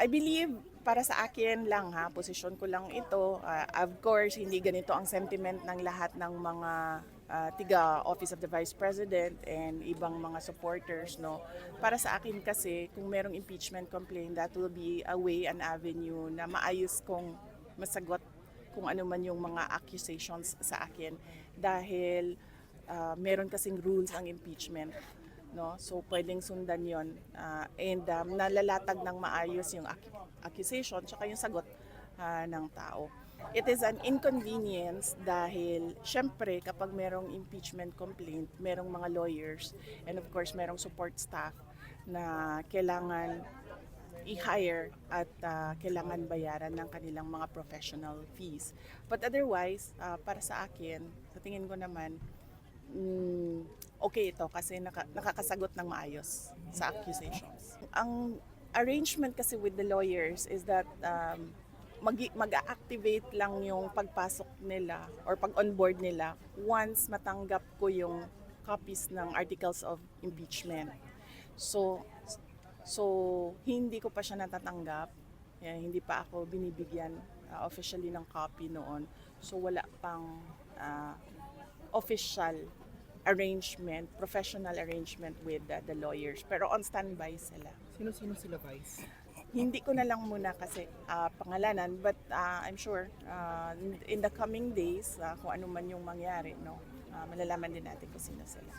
I believe para sa akin lang ha, posisyon ko lang ito. Ah, of course, hindi ganito ang sentiment ng lahat ng mga ah, tiga Office of the Vice President and ibang mga supporters no. Para sa akin kasi kung merong impeachment complaint, that will be a way an avenue na maayos kong masagot kung ano man yung mga accusations sa akin dahil ah, meron kasing rules ang impeachment no so pwedeng sundan yon Ah, and um, nalalatag ng maayos yung ac- accusation tsaka yung sagot ah, ng tao it is an inconvenience dahil syempre kapag merong impeachment complaint merong mga lawyers and of course merong support staff na kailangan i-hire at ah, kailangan bayaran ng kanilang mga professional fees. But otherwise, ah, para sa akin, sa tingin ko naman, okay ito kasi naka, nakakasagot ng maayos sa accusations. Ang arrangement kasi with the lawyers is that um, mag, mag-activate lang yung pagpasok nila or pag-onboard nila once matanggap ko yung copies ng articles of impeachment. So, so hindi ko pa siya natatanggap. Yeah, hindi pa ako binibigyan uh, officially ng copy noon. So wala pang uh, official arrangement, professional arrangement with uh, the lawyers. Pero on standby sila. Sino-sino sila, Vice? Hindi ko na lang muna kasi ah, pangalanan but ah, I'm sure ah, in the coming days ah, kung ano man yung mangyari no ah, malalaman din natin kung sino sila.